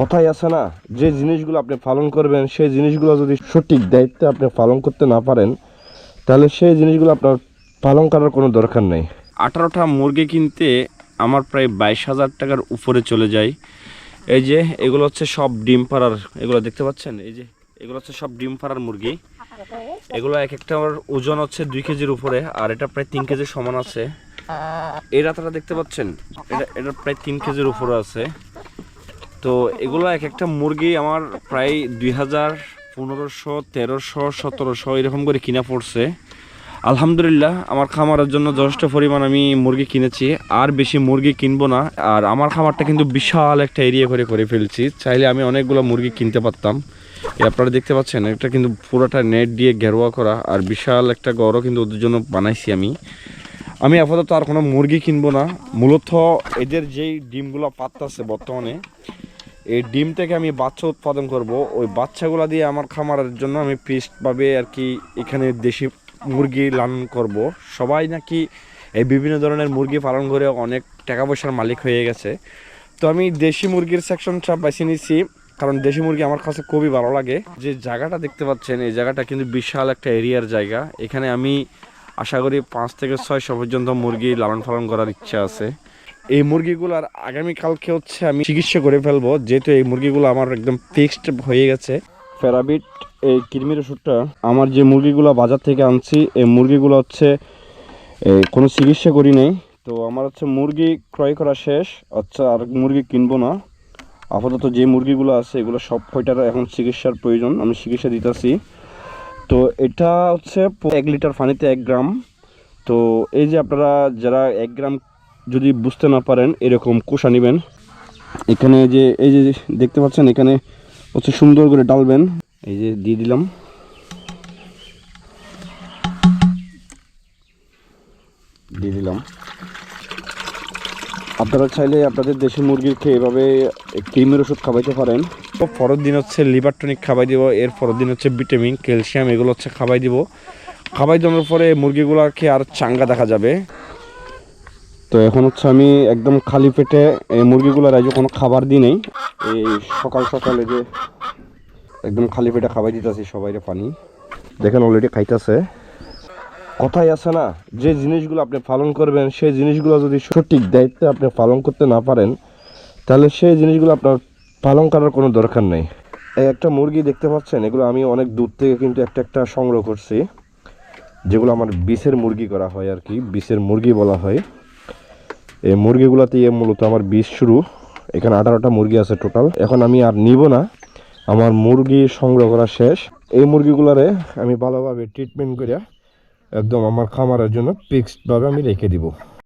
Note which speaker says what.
Speaker 1: কথাই আছে না, যে জিনিসগুলো আপনি পালন করবেন, সেই জিনিসগুলো যদি সঠিক দায়িত্বে আপনি পালন করতে না পারেন, তাহলে সেই জিনিসগুলো আপনার পালন করার কোনো দরকার নেই।
Speaker 2: আঠারোটা মুরগি কিনতে আমার প্রায় বাইশ হাজার টাকার উপরে চলে যায়। এই যে, এগুলো হচ্ছে সব ডিম পাড়ার, এগুলো দেখতে পাচ্ছেন? এই যে, এগুলো হচ্ছে সব ডিম পাড়ার মুরগি। এগুলো এক একটা আমার ওজন হচ্ছে দুই কেজির উপরে, আর এটা প্রায় তিন কেজির সমান আছে। এই রাতাটা দেখতে পাচ্ছেন? এটা এটা প্রায় তিন কেজির উপরে আছে। তো এগুলো এক একটা মুরগি আমার প্রায় দুই হাজার পনেরোশো, তেরোশো, সতেরোশো এরকম করে কিনা পড়ছে। আলহামদুলিল্লাহ, আমার খামারের জন্য যথেষ্ট পরিমাণ আমি মুরগি কিনেছি। আর বেশি মুরগি কিনবো না। আর আমার খামারটা কিন্তু বিশাল একটা এরিয়া করে করে ফেলছি। চাইলে আমি অনেকগুলো মুরগি কিনতে পারতাম। আপনারা দেখতে পাচ্ছেন, এটা কিন্তু পুরোটা নেট দিয়ে ঘেরোয়া করা। আর বিশাল একটা গড়ও কিন্তু ওদের জন্য বানাইছি আমি। আমি আপাতত আর কোনো মুরগি কিনবো না। মূলত এদের যেই ডিমগুলো পাততাছে বর্তমানে এই ডিম থেকে আমি বাচ্চা উৎপাদন করব। ওই বাচ্চাগুলো দিয়ে আমার খামারের জন্য আমি পিসভাবে আর কি এখানে দেশি মুরগি লালন করব। সবাই নাকি এই বিভিন্ন ধরনের মুরগি পালন করে অনেক টাকা পয়সার মালিক হয়ে গেছে। তো আমি দেশি মুরগির সেকশনটা বেছে নিয়েছি কারণ দেশি মুরগি আমার কাছে খুবই ভালো লাগে। যে জায়গাটা দেখতে পাচ্ছেন, এই জায়গাটা কিন্তু বিশাল একটা এরিয়ার জায়গা। এখানে আমি আশা করি পাঁচ থেকে ছয়শো পর্যন্ত মুরগি লালন পালন করার ইচ্ছা আছে। এই মুরগিগুলোর আগামীকালকে হচ্ছে আমি চিকিৎসা করে ফেলব, যেহেতু এই মুরগিগুলো আমার একদম ফিক্সড হয়ে গেছে। ফেরাবিট এই কৃমির ওষুধটা আমার যে মুরগিগুলো বাজার থেকে আনছি, এই মুরগিগুলো হচ্ছে কোনো চিকিৎসা করি নেই। তো আমার হচ্ছে মুরগি ক্রয় করা শেষ আচ্ছা আর মুরগি কিনবো না। আপাতত যে মুরগিগুলো আছে, এগুলো সব কয়টার এখন চিকিৎসার প্রয়োজন, আমি চিকিৎসা দিতেছি। তো এটা হচ্ছে এক লিটার পানিতে এক গ্রাম। তো এই যে আপনারা যারা এক গ্রাম যদি বুঝতে না পারেন এরকম কোষা নেবেন। এখানে যে, এই যে দেখতে পাচ্ছেন, এখানে হচ্ছে সুন্দর করে ডালবেন। এই যে দিয়ে দিলাম। দিয়ে দিলাম। আপনারা চাইলে আপনাদের দেশি মুরগিকে এভাবে ক্রিমের ওষুধ খাওয়াইতে পারেন। তো পরের দিন হচ্ছে লিভার টনিক খাওয়াই দিব, এর পরের দিন হচ্ছে ভিটামিন, ক্যালসিয়াম, এগুলো হচ্ছে খাওয়াই দিব। খাওয়াই দেওয়ার পরে মুরগিগুলোকে আর চাঙ্গা দেখা যাবে। তো এখন হচ্ছে আমি একদম খালি পেটে এই মুরগিগুলোর আজ কোনো খাবার দিই নেই, এই সকাল সকালে যে একদম খালি পেটে খাওয়াই দিতেছি সবাই পানি। দেখেন অলরেডি খাইতেছে। কথাই আছে না, যে জিনিসগুলো আপনি পালন করবেন, সেই জিনিসগুলো যদি সঠিক দায়িত্বে আপনি পালন করতে না পারেন, তাহলে সেই জিনিসগুলো আপনার পালন করার কোনো দরকার নেই। এই একটা মুরগি দেখতে পাচ্ছেন, এগুলো আমি অনেক দূর থেকে কিন্তু একটা একটা সংগ্রহ করছি, যেগুলো আমার বিষের মুরগি করা হয় আর কি, বিষের মুরগি বলা হয়। এই মুরগিগুলোতে মূলত আমার বিষ শুরু। এখানে আঠারোটা মুরগি আছে টোটাল এখন আমি আর নিব না। আমার মুরগি সংগ্রহ করা শেষ। এই মুরগিগুলারে আমি ভালোভাবে ট্রিটমেন্ট করিয়া একদম আমার খামারের জন্য ফিক্সডভাবে আমি রেখে দিব।